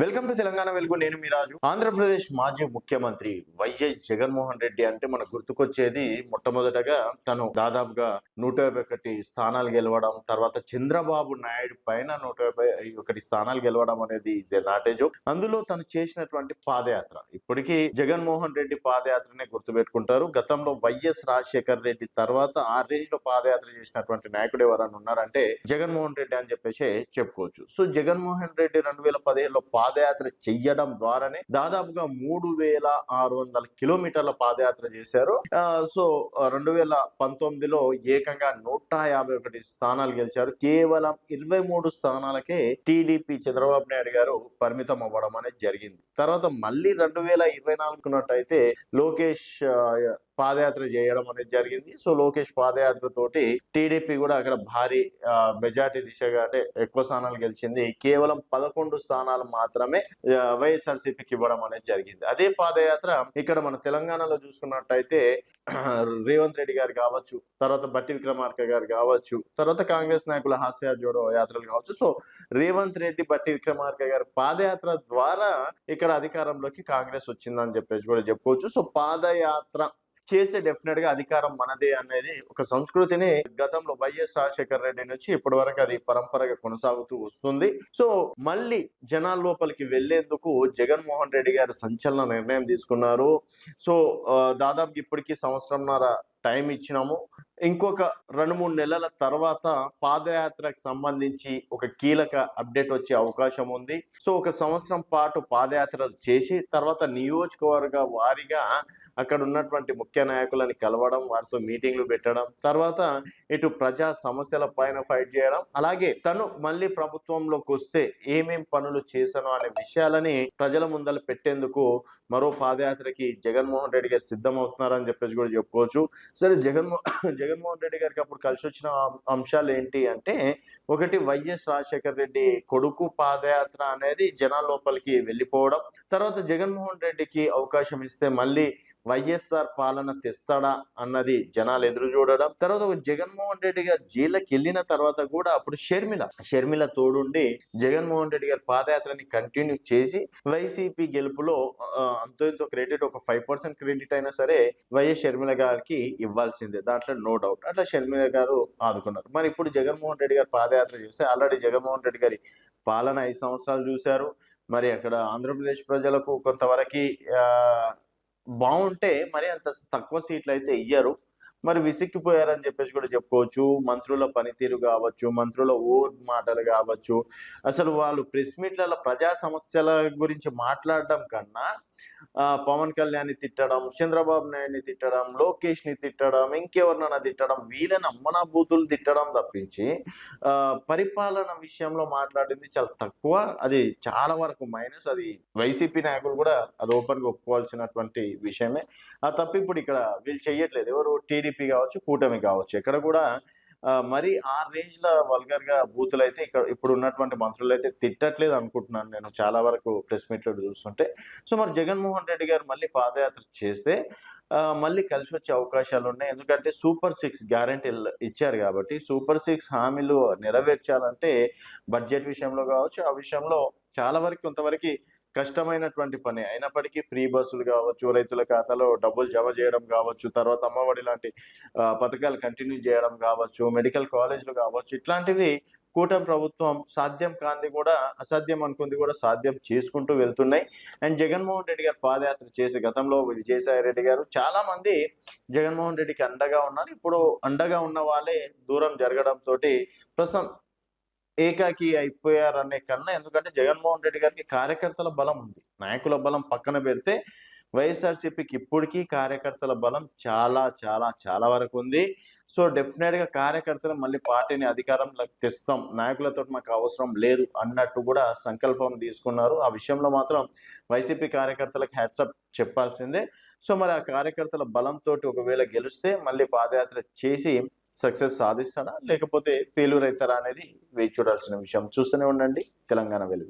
Welcome to Telangana వెలుగు నేను మీ రాజు. ఆంధ్రప్రదేశ్ మాజీ ముఖ్యమంత్రి వైఎస్ జగన్మోహన్ రెడ్డి అంటే మనకు గుర్తుకొచ్చేది మొట్టమొదటగా తను దాదాపుగా నూట యాభై ఒకటి స్థానాలు గెలవడం తర్వాత చంద్రబాబు నాయుడు పైన నూట యాభై ఒకటి స్థానాలు గెలవడం అనేది నాటేజో అందులో తను చేసినటువంటి పాదయాత్ర. ఇప్పటికీ జగన్మోహన్ రెడ్డి పాదయాత్రనే గుర్తుపెట్టుకుంటారు. గతంలో వైఎస్ రాజశేఖర్ రెడ్డి తర్వాత ఆ రేంజ్లో పాదయాత్ర చేసినటువంటి నాయకుడు ఎవరైనా ఉన్నారంటే జగన్మోహన్ రెడ్డి అని చెప్పేసి చెప్పుకోవచ్చు. సో జగన్మోహన్ రెడ్డి రెండు వేల పదిహేనులో పాదయాత్ర చెయ్యడం ద్వారానే దాదాపుగా మూడు వేల ఆరు వందల కిలోమీటర్ల పాదయాత్ర చేశారు. సో రెండు వేల పంతొమ్మిదిలో ఏకంగా నూట యాభై ఒకటి స్థానాలు గెలిచారు. కేవలం ఇరవై మూడు స్థానాలకే టీడీపీ చంద్రబాబు నాయుడు గారు పరిమితం అవ్వడం అనేది జరిగింది. తర్వాత మళ్ళీ రెండు వేల ఇరవై నాలుగున్నట్టయితే లోకేష్ పాదయాత్ర చేయడం అనేది జరిగింది. సో లోకేష్ పాదయాత్ర తోటి టీడీపీ కూడా అక్కడ భారీ మెజార్టీ దిశగా అంటే ఎక్కువ స్థానాలు గెలిచింది. కేవలం పదకొండు స్థానాలు మాత్రమే వైఎస్ఆర్సీపీకి ఇవ్వడం అనేది జరిగింది. అదే పాదయాత్ర ఇక్కడ మన తెలంగాణలో చూసుకున్నట్టయితే రేవంత్ రెడ్డి గారు కావచ్చు తర్వాత బట్టి విక్రమార్క గారు కావచ్చు తర్వాత కాంగ్రెస్ నాయకుల హాస్య జోడో యాత్రలు కావచ్చు. సో రేవంత్ రెడ్డి బట్టి విక్రమార్క గారి పాదయాత్ర ద్వారా ఇక్కడ అధికారంలోకి కాంగ్రెస్ వచ్చిందని చెప్పేసి కూడా చెప్పుకోవచ్చు. సో పాదయాత్ర చేసే డెఫినెట్గా అధికారం మనదే అనేది ఒక సంస్కృతిని గతంలో వైఎస్ రాజశేఖర రెడ్డి నుంచి ఇప్పటి వరకు అది పరంపరగా కొనసాగుతూ వస్తుంది. సో మళ్ళీ జనాల లోపలికి వెళ్ళేందుకు జగన్మోహన్ రెడ్డి గారు సంచలన నిర్ణయం తీసుకున్నారు. సో దాదాపు ఇప్పటికి సంవత్సరంన్నర టైం ఇచ్చినాము. ఇంకొక రెండు మూడు నెలల తర్వాత పాదయాత్రకు సంబంధించి ఒక కీలక అప్డేట్ వచ్చే అవకాశం ఉంది. సో ఒక సంవత్సరం పాటు పాదయాత్రలు చేసి తర్వాత నియోజకవర్గ వారీగా అక్కడ ఉన్నటువంటి ముఖ్య నాయకులని కలవడం వారితో మీటింగ్లు పెట్టడం తర్వాత ఇటు ప్రజా సమస్యల పైన ఫైట్ చేయడం అలాగే తను మళ్ళీ ప్రభుత్వంలోకి వస్తే ఏమేం పనులు చేశాను అనే విషయాలని ప్రజల ముందర పెట్టేందుకు మరో పాదయాత్రకి జగన్మోహన్ రెడ్డి గారు సిద్ధమవుతున్నారని చెప్పేసి కూడా చెప్పుకోవచ్చు. సరే జగన్మో జగన్మోహన్ రెడ్డి గారికి అప్పుడు కలిసి వచ్చిన అంశాలు ఏంటి అంటే ఒకటి వైఎస్ రాజశేఖర్ రెడ్డి కొడుకు పాదయాత్ర అనేది జనాల లోపలికి వెళ్ళిపోవడం తర్వాత జగన్మోహన్ రెడ్డికి అవకాశం ఇస్తే మళ్ళీ వైఎస్ఆర్ పాలన తెస్తాడా అన్నది జనాలు ఎదురు చూడడం. తర్వాత ఒక జగన్మోహన్ రెడ్డి గారు జైలుకి వెళ్ళిన తర్వాత కూడా అప్పుడు షర్మిల షర్మిల తోడుండి జగన్మోహన్ రెడ్డి గారి పాదయాత్రని కంటిన్యూ చేసి వైసీపీ గెలుపులో అంతో ఇంతో క్రెడిట్ ఒక ఫైవ్ పర్సెంట్ క్రెడిట్ అయినా సరే వైఎస్ షర్మిల గారికి ఇవ్వాల్సిందే. దాంట్లో నో డౌట్ అట్లా షర్మిల గారు ఆదుకున్నారు. మరి ఇప్పుడు జగన్మోహన్ రెడ్డి గారు పాదయాత్ర చూస్తే ఆల్రెడీ జగన్మోహన్ రెడ్డి గారి పాలన ఐదు సంవత్సరాలు చూశారు. మరి అక్కడ ఆంధ్రప్రదేశ్ ప్రజలకు కొంతవరకు బాగుంటే మరి అంత తక్కువ సీట్లు అయితే ఇయ్యరు. మరి విసిక్కిపోయారని చెప్పేసి కూడా చెప్పుకోవచ్చు. మంత్రుల పనితీరు కావచ్చు మంత్రుల ఓర్ మాటలు కావచ్చు. అసలు వాళ్ళు ప్రెస్ మీట్లలో ప్రజా సమస్యల గురించి మాట్లాడడం కన్నా పవన్ కళ్యాణ్ని తిట్టడం చంద్రబాబు నాయుడిని తిట్టడం లోకేష్ని తిట్టడం ఇంకెవరినైనా తిట్టడం వీళ్ళని అమ్మనా బూతులు తిట్టడం తప్పించి పరిపాలన విషయంలో మాట్లాడింది చాలా తక్కువ. అది చాలా వరకు మైనస్. అది వైసీపీ నాయకులు కూడా అది ఓపెన్గా ఒప్పుకోవాల్సినటువంటి విషయమే. ఆ తప్ప ఇప్పుడు ఇక్కడ వీళ్ళు చేయట్లేదు. ఎవరు టీడీపీ కావచ్చు కూటమి కావచ్చు. ఇక్కడ కూడా మరి ఆ రేంజ్లో వల్గర్గా బూతులు అయితే ఇక్కడ ఇప్పుడు ఉన్నటువంటి మంత్రులు అయితే తిట్టట్లేదు అనుకుంటున్నాను నేను చాలా వరకు ప్రెస్ మీట్లో చూస్తుంటే. సో మరి జగన్మోహన్ రెడ్డి గారు మళ్ళీ పాదయాత్ర చేస్తే మళ్ళీ కలిసి వచ్చే అవకాశాలు ఉన్నాయి. ఎందుకంటే సూపర్ సిక్స్ గ్యారంటీ ఇచ్చారు కాబట్టి సూపర్ సిక్స్ హామీలు నెరవేర్చాలంటే బడ్జెట్ విషయంలో కావచ్చు ఆ విషయంలో చాలా వరకు కొంతవరకు కష్టమైనటువంటి పని. అయినప్పటికీ ఫ్రీ బస్సులు కావచ్చు రైతుల ఖాతాలో డబ్బులు జమ చేయడం కావచ్చు తర్వాత అమ్మఒడి లాంటి పథకాలు కంటిన్యూ చేయడం కావచ్చు మెడికల్ కాలేజీలు కావచ్చు ఇట్లాంటివి కూటమి ప్రభుత్వం సాధ్యం కాంది కూడా అసాధ్యం అనుకుంది కూడా సాధ్యం చేసుకుంటూ వెళ్తున్నాయి. అండ్ జగన్మోహన్ రెడ్డి గారు పాదయాత్ర చేసి గతంలో విజయసాయి రెడ్డి గారు చాలా మంది జగన్మోహన్ రెడ్డికి అండగా ఉన్నారు. ఇప్పుడు అండగా ఉన్న వాళ్ళే దూరం జరగడంతో ప్రస్తుతం ఏకాకి అయిపోయారనే కన్నా ఎందుకంటే జగన్మోహన్ రెడ్డి గారికి కార్యకర్తల బలం ఉంది. నాయకుల బలం పక్కన పెడితే వైఎస్ఆర్సీపీకి ఇప్పటికీ కార్యకర్తల బలం చాలా చాలా చాలా వరకు ఉంది. సో డెఫినెట్గా కార్యకర్తలు మళ్ళీ పార్టీని అధికారంలోకి తెస్తాం. నాయకులతో మాకు అవసరం లేదు అన్నట్టు కూడా సంకల్పం తీసుకున్నారు. ఆ విషయంలో మాత్రం వైసీపీ కార్యకర్తలకు హ్యాట్సప్ చెప్పాల్సిందే. సో మరి ఆ కార్యకర్తల బలంతో ఒకవేళ గెలిస్తే మళ్ళీ పాదయాత్ర చేసి సక్సెస్ సాధిస్తాడా? లేకపోతే ఫెయిల్యూర్ అవుతారా అనేది వేచి చూడాల్సిన విషయం. చూస్తూనే ఉండండి. తెలంగాణ వెలుగు.